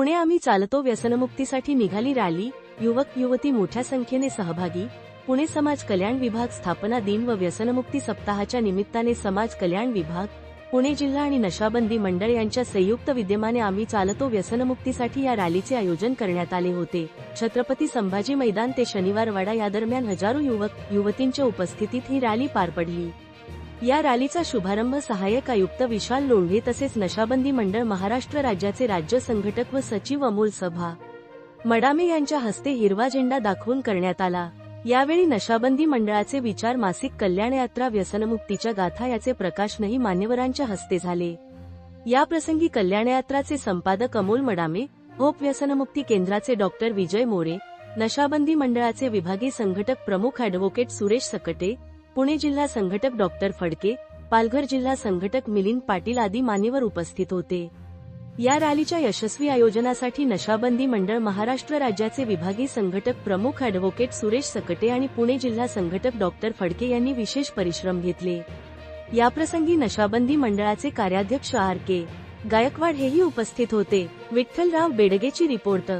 पुणे आम्ही चालतो व्यसनमुक्तीसाठी निघाली रॅली युवक युवती मोठ्या संख्येने सहभागी पुणे समाज कल्याण विभाग स्थापना दिन व व्यसनमुक्ती सप्ताहाच्या निमित्ताने समाज कल्याण विभाग पुणे जिल्हा आणि नशाबंदी मंडळ यांच्या संयुक्त विद्यमाने आम्ही चालतो व्यसनमुक्तीसाठी या रॅलीचे आयोजन करण्यात आले होते. छत्रपती संभाजी मैदान ते शनिवार वाडा या दरम्यान हजारो युवक युवतींच्या उपस्थितीत ही रॅली पार पडली. या रॅलीचा शुभारंभ सहाय्यक आयुक्त विशाल लोंढे तसेच नशाबंदी मंडळ महाराष्ट्र राज्याचे राज्य संघटक व सचिव अमोल सभा. मडामे यांच्या हस्ते हिरवा झेंडा दाखवून करण्यात आला. यावेळी नशाबंदी मंडळाचे विचार मासिक कल्याण यात्रा व्यसनमुक्तीच्या गाथा याचे प्रकाशनही मान्यवरांच्या हस्ते झाले. या प्रसंगी कल्याण यात्राचे संपादक अमोल मडामे होप व्यसनमुक्ती केंद्राचे डॉक्टर विजय मोरे नशाबंदी मंडळाचे विभागीय संघटक प्रमुख अॅडव्होकेट सुरेश सकटे पुणे जिल्हा संघटक डॉक्टर फडके पालघर जिल्हा संघटक मिलिंद पाटील आदी मान्यवर उपस्थित होते. या रॅलीच्या यशस्वी आयोजनासाठी नशाबंदी मंडळ महाराष्ट्र राज्याचे विभागीय संघटक प्रमुख अॅडव्होकेट सुरेश सकटे आणि पुणे जिल्हा संघटक डॉक्टर फडके यांनी विशेष परिश्रम घेतले. याप्रसंगी नशाबंदी मंडळाचे कार्याध्यक्ष आर के गायकवाड हेही उपस्थित होते. विठ्ठलराव बेडगेची रिपोर्ट